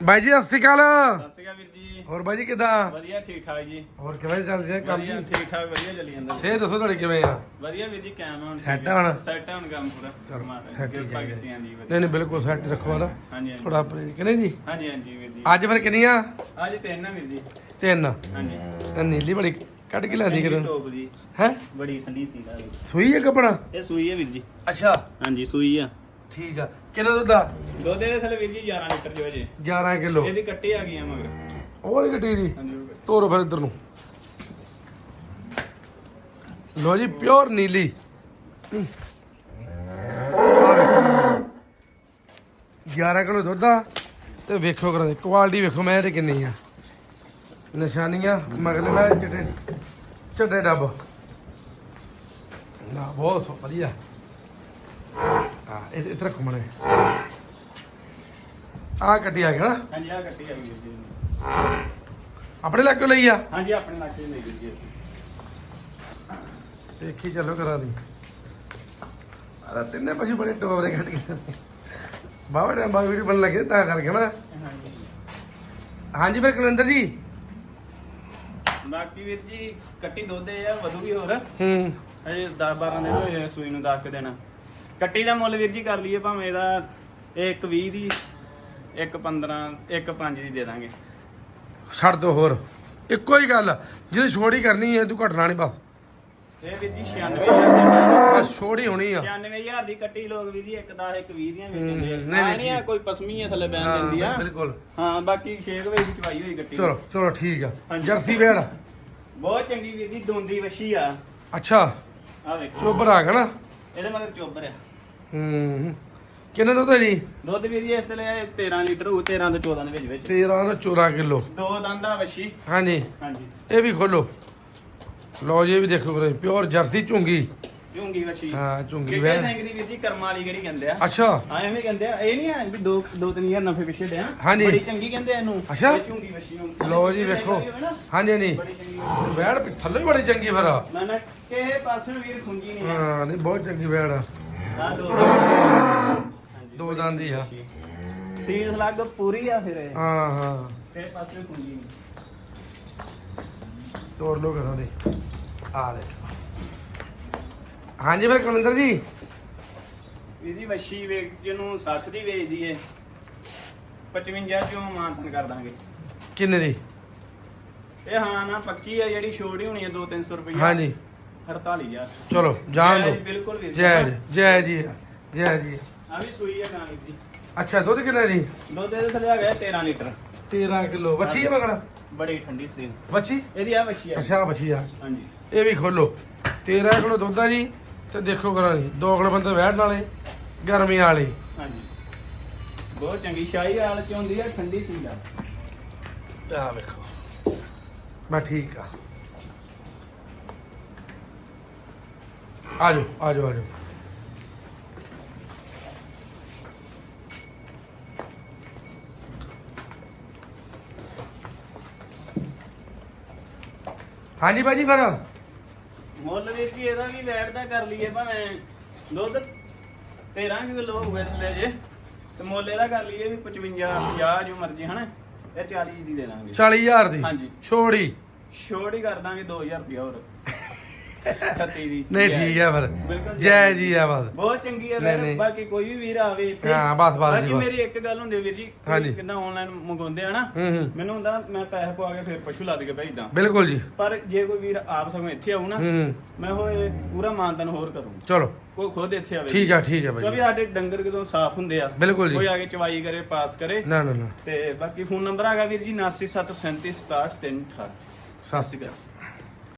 ਬਾਈ ਜੀ ਸਤਿ ਸ਼੍ਰੀ ਅਕਾਲ। ਸਤਿ ਸ਼੍ਰੀ ਅਕਾਲ ਵੀਰ ਜੀ। ਹੋਰ ਬਾਈ ਜੀ ਕਿਦਾਂ? ਵਧੀਆ ਠੀਕ ਠਾਕ ਜੀ। ਹੋਰ ਕਿਵੇਂ ਚੱਲ ਰਿਹਾ ਕੰਮ ਵਧੀਆ ਜੀ? ਠੀਕ ਠਾਕ ਵਧੀਆ ਚੱਲੀ ਜਾਂਦਾ ਸੇ ਦੱਸੋ ਤੁਹਾਡੇ ਕਿਵੇਂ ਆ? ਵਧੀਆ ਵੀਰ ਜੀ ਕਾਇਮ ਆ ਹੁਣ Set ਆ। ਹੁਣ? ਸੈੱਟ ਹੁਣ ਕੰਮ ਪੂਰਾ। ਸੈੱਟ ਹੀ ਕਿਰਪਾ ਚਾਹੀਦਾ। ਕੀਤੀ ਹਾਂਜੀ ਵਧੀਆ। ਨਹੀਂ ਨਹੀਂ ਬਿਲਕੁਲ ਸੈੱਟ ਰੱਖੋ ਨਾ ਹਾਂਜੀ ਹਾਂਜੀ। ਥੋੜਾ ਪਰੇ ਕਿਨੇ ਜੀ? ਹਾਂਜੀ ਹਾਂਜੀ ਵੀਰ ਜੀ। ਅੱਜ ਫਿਰ ਕਿੰਨੀਆਂ? ਅੱਜ ਤਿੰਨ ਆ ਵੀਰ ਜੀ। ਤਿੰਨ। ਹਾਂਜੀ। ਤੇ ਨੀਲੀ ਬੜੀ ਕੱਢ ਕੇ ਲਿਆਂਦੀ ਕਿਦੋਂ ਟੋਪ ਜੀ। ਹੈ? ਬੜੀ ਠੰਡੀ ਸੀ ਸੂਈ ਹੈ ਕੱਪੜਾ ਇਹ ਸੂਈ ਹੈ ਵੀਰ ਜੀ। ਅੱਛਾ। ਹਾਂਜੀ ਸੂਈ ਆ। ਠੀਕ ਆ। ਕਿੰਨਾ ਦੁੱਧ ਆ? ਦੁੱਧ ਦੇ ਥੱਲੇ ਵੀਰ ਜੀ 11 ਲੀਟਰ ਜੋ ਜੇ 11 ਕਿਲੋ। ਇਹਦੀ ਕੱਟੀ ਆ ਗਈਆਂ ਮਗਰ। ਉਹ ਵਾਲੀ ਗੱਡੀ ਦੀ? ਹਾਂਜੀ ਉਹ ਕੱਟੀ। ਤੋਰੋ ਫਿਰ ਇੱਧਰ ਨੂੰ। ਲੋ ਜੀ ਪਿਓਰ ਨੀਲੀ। ਆਹ ਵੇਖੋ। 11 ਕਿਲੋ ਦੁੱਧ ਆ। ਤੇ ਵੇਖੋ ਕਰਾਂ ਕੁਆਲਿਟੀ ਵੇਖੋ ਮੈਂ ਤੇ ਕਿੰਨੀ ਆ। ਨਿਸ਼ਾਨੀਆਂ ਮਗਲੇ ਮੈਂ ਚਿੱਟੇ ਚਿੱਟੇ ਡੱਬ। ਨਾ ਬਹੁਤ ਵਧੀਆ। ਆ ਇਹ ਇੱਥੇ ਰੱਖੋ ਮਣੇ ਆ ਕੱਟੀ ਆ ਗਿਆ ਨਾ? ਹਾਂਜੀ ਆ ਕੱਟੀ ਆ ਗਈ ਜੀ। ਆਪਣੇ ਲੱਗ ਲਈ ਆ? ਹਾਂਜੀ ਆਪਣੇ ਦੇ ਵੀਰ ਜੀ। ਦੇਖੀ ਚੱਲੋ ਕਰਾਂ ਦੀ। ਅਰੇ ਤਿੰਨੇ ਪਸ਼ੂ ਬੜੇ ਟੋਬਰੇ ਕੱਟ ਕੇ ਬਾਬਾ ਟਾਈਮ ਬਾਅਦ ਵੀਡੀਓ ਬਣ ਲੱਗੇ ਤਾਂ ਕਰਕੇ ਨਾ। ਹਾਂਜੀ। ਫਿਰ ਕੁਲਿੰਦਰ ਜੀ। ਬਾਕੀ ਵੀਰ ਜੀ ਕੱਟੀ ਇਹ ਆ ਵਧੂ ਵੀ ਹੋਰ? ਹੂੰ। ਹਜੇ 10 12 ਦਿਨ ਹੋਏ ਆ ਸੂਈ ਨੂੰ 10 ਕੁ ਦਿਨ ਕੱਟੀ ਦਾ ਮੁੱਲ ਵੀਰ ਜੀ ਕਰ ਲਈਏ ਭਾਵੇਂ ਇਹਦਾ ਇੱਕ 20 ਦੀ ਇੱਕ 15 ਇੱਕ 5 ਦੀ ਦੇ ਦਾਂਗੇ। ਛੱਡ ਦੋ ਹੋਰ। ਇੱਕੋ ਹੀ ਗੱਲ ਜਿਹੜੀ ਛੋੜੀ ਕਰਨੀ ਹੈ ਤੂੰ ਘਟਣਾ ਨਹੀਂ ਬਸ। ਇਹ ਵੀਰ ਜੀ 96000 ਦੀ ਬਸ ਛੋੜੀ ਹੋਣੀ ਆ। 96000 ਦੀ ਕੱਟੀ ਲੋਕ ਵੀਰ ਜੀ ਇੱਕ 10 ਇੱਕ 20 ਦੀਆਂ ਹੂੰ, ਵੇਚਦੇ ਨਹੀਂ, ਆ ਨਹੀਂ, ਆ ਨਹੀਂ ਆ ਕੋਈ ਪਸਮੀ ਆ ਥੱਲੇ ਬੈਨ ਹਾਂ, ਦਿੰਦੀ ਆ। ਬਿਲਕੁਲ। ਹਾਂ ਬਾਕੀ 6 ਵਜੇ ਦੀ ਚਵਾਈ ਹੋਈ ਕੱਟੀ ਚਲੋ ਚਲੋ ਠੀਕ ਆ। ਹਾਂਜੀ। ਜਰਸੀ ਵੇੜ ਬਹੁਤ ਚੰਗੀ ਵੀਰ ਜੀ ਦੋਂਦੀ ਵਸ਼ੀ ਆ। ਅੱਛਾ। ਆ ਵੇਖੋ। ਚੋਬਰ ਆ ਗਿਆ ਨਾ। ਇਹਦੇ ਮਗਰ ਚੋਬਰ ਆ। ਹੂੰ। ਕਿੰਨੇ ਦੁੱਧ ਹੈ ਜੀ? ਦੁੱਧ ਵੀਰ ਜੀ ਇਸ ਵੇਲੇ 13 ਲੀਟਰ ਹੋਊ 13 ਤੋਂ 14 ਦੇ ਵਿੱਚ ਵਿੱਚ। 13 ਤੋਂ 14 ਕਿਲੋ। ਦੋ ਦੰਦਾ ਵਸ਼ੀ ਹਾਂਜੀ। ਹਾਂਜੀ। ਇਹ ਵੀ ਖੋਲੋ। ਲਓ ਜੀ ਇਹ ਵੀ ਦੇਖੋ ਵੀਰੇ ਪਿਓਰ ਜਰਸੀ ਝੁੰਗੀ। ਝੂੰਗੀ ਵਸ਼ੀ ਹਾਂ ਝੁੰਗੀ ਵੇੜ ਸਿੰਘ ਦੀ ਵੀਰ ਜੀ ਕਰਮਾਂ ਵਾਲੀ ਕਿਹੜੀ ਕਹਿੰਦੇ ਆ। ਅੱਛਾ। ਹਾਂ ਐਵੇਂ ਕਹਿੰਦੇ ਆ ਇਹ ਨਹੀਂ ਆ ਵੀ ਦੋ ਦੋ ਤਿੰਨ ਹਜ਼ਾਰ ਨਫੇ ਪਿੱਛੇ ਡਿਆ। ਹਾਂਜੀ। ਬੜੀ ਚੰਗੀ ਕਹਿੰਦੇ ਆ ਇਹਨੂੰ। ਅੱਛਾ। ਇਹ ਝੂੰਗੀ ਵਸ਼ੀ ਨੂੰ। ਲਓ ਜੀ ਵੇਖੋ। ਹਾਂਜੀ ਹਾਂਜੀ। ਬੜੀ ਚੰਗੀ ਵੈੜ ਥੱਲੇ ਬੜੀ ਚੰਗੀ ਫਿਰ। ਆ ਨਾ ਨਾ ਕਿਸੇ ਪਾਸੇ ਨੂੰ ਵੀਰ ਖੁੰਜੀ ਨਹੀਂ ਆ। ਹਾਂ ਨਹੀਂ ਬਹੁਤ ਚੰਗੀ ਵੈੜ ਆ ਆਹ ਲਓ। ਹਾਂਜੀ। ਦੋ ਦੰਦ ਹੀ ਆ। ਸੀਲ ਲੱਗ ਪੂਰੀ ਆ ਫਿਰ ਇਹ। ਹਾਂ ਹਾਂ। ਕਿਸੇ ਪਾਸੇ ਨੂੰ ਖੁੰਜੀ ਨਹੀਂ। ਤੋੜ ਲੋ ਘਰੋਂ ਦੇ ਆ ਲੈ। ਹਾਂਜੀ ਫਿਰ ਕੁਲਿੰਦਰ ਜੀ। ਇਹਦੀ ਵਸ਼ੀ ਵੇਚ ਜਿਹਨੂੰ 60 ਦੀ ਵੇਚਦੀ ਏ। 55 ਚੋਂ ਮਾਨਤਨ ਕਰ ਦਾਂਗੇ। ਕਿੰਨੇ ਦੀ? ਇਹ ਹਾਂ ਨਾ ਪੱਕੀ ਆ ਜਿਹੜੀ ਛੋੜੀ ਹੋਣੀ ਹੈ 2-300 ਰੁਪਏ ਹਾਂਜੀ। 48000 ਚਲੋ ਜਾਣ ਜਾਇਜ਼, ਦੋ ਬਿਲਕੁਲ ਜੀ। ਜੈ ਜੀ ਜੈ ਜੀ ਜੈ ਜੀ। ਆ ਵੀ ਸੂਈ ਆ ਗਾਂ ਜੀ। ਅੱਛਾ ਦੁੱਧ ਕਿੰਨਾ ਜੀ? ਦੁੱਧ ਇਹਦੇ ਥੱਲੇ ਆ ਗਿਆ 13 ਲੀਟਰ। 13 ਕਿਲੋ। ਬੱਚੀ ਹੈ ਮਗਰ? ਬੜੀ ਠੰਡੀ ਸੀ। ਬੱਚੀ ਇਹਦੀ ਆ ਵਸ਼ੀ ਆ। ਅੱਛਾ ਬੱਚੀ ਆ। ਹਾਂਜੀ। ਇਹ ਵੀ ਖੋਲੋ। 13 ਕਿਲੋ ਦੁੱਧ ਆ ਜੀ। ਤੇ ਦੇਖੋ ਕਰਾਂ ਜੀ ਦੋ ਕਿਲੋ ਬੰਦੇ ਬੈਠਣ ਵਾਲੇ ਗਰਮੀ ਵਾਲੇ। ਹਾਂਜੀ। ਬਹੁਤ ਚੰਗੀ ਸ਼ਾਹੀ ਹਾਲ ਚ ਹੁੰਦੀ ਆ ਠੰਡੀ ਆ ਵੇਖੋ। ਠੀਕ ਆ। ਆਜੋ ਆਜੋ ਆਜੋ। ਹਾਂਜੀ ਬਾਜੀ ਫਿਰ। ਮੁੱਲ ਵੀਰ ਜੀ ਇਹਦਾ ਵੀ ਵੈਟ ਦਾ ਕਰ ਲਈਏ ਭਾਵੇਂ। ਦੁੱਧ 13 ਕਿਲੋ ਹੋਵੇ ਥੱਲੇ ਜੇ। ਤੇ ਮੁੱਲ ਇਹਦਾ ਕਰ ਲਈਏ ਵੀ 55 50 ਜੋ ਮਰਜ਼ੀ ਹਨਾ? ਇਹ 40 ਦੀ ਦੇ ਦਾਂਗੇ। 40000 ਦੀ? ਹਾਂਜੀ। ਛੋੜੀ? ਛੋੜ ਹੀ ਕਰ ਦਾਂਗੇ 2000 ਰੁਪਇਆ ਹੋਰ। 36 ਦੀ। ਨਹੀਂ ਠੀਕ ਹੈ ਫਿਰ। ਬਿਲਕੁਲ ਜੈ ਜੀ ਆ ਬਸ। ਬਹੁਤ ਚੰਗੀ ਹੈ ਨਹੀਂ, ਵੀਰ ਨਹੀਂ। ਬਾਕੀ ਕੋਈ ਵੀ ਵੀਰ ਆਵੇ ਇੱਥੇ। ਹਾਂ, ਬਸ, ਬਸ ਜੀ, ਬਾਕੀ ਬਸ। ਮੇਰੀ ਇੱਕ ਗੱਲ ਹੁੰਦੀ ਹੈ ਵੀਰ ਜੀ ਹਾਂਜੀ। ਕਿੰਨਾ ਆਨਲਾਈਨ ਮੰਗਾਉਂਦੇ ਆ ਨਾ ਹੂੰ ਹੂੰ। ਮੈਨੂੰ ਹੁੰਦਾ ਮੈਂ ਪੈਸੇ ਪਵਾ ਕੇ ਫਿਰ ਪਸ਼ੂ ਲੱਦ ਕੇ ਭੇਜਦਾ ਬਿਲਕੁਲ ਜੀ। ਪਰ ਜੇ ਕੋਈ ਵੀਰ ਆਪ ਸਗੋਂ ਇੱਥੇ ਆਉ ਨਾ ਹੂੰ ਮੈਂ ਹੋਏ ਪੂਰਾ ਮਾਨਤਨ ਹੋਰ ਕਰੂੰ ਚਲੋ। ਕੋਈ ਖੁਦ ਇੱਥੇ ਆਵੇ। ਠੀਕ ਆ ਠੀਕ ਆ ਕਿਉਂਕਿ ਬਾਜੀ ਸਾਡੇ ਡੰਗਰ ਕਿਦੋਂ ਸਾਫ਼ ਹੁੰਦੇ ਆ। ਬਿਲਕੁਲ ਕੋਈ ਜੀ ਆ ਕੇ ਚਵਾਈ ਕਰੇ ਪਾਸ ਕਰੇ। ਨਾ ਨਾ ਨਾ। ਤੇ ਬਾਕੀ ਫੋਨ ਨੰਬਰ ਹੈਗਾ ਵੀਰ ਜੀ 9737376738 ਸਤਿ ਸ਼੍ਰੀ ਅਕਾਲ।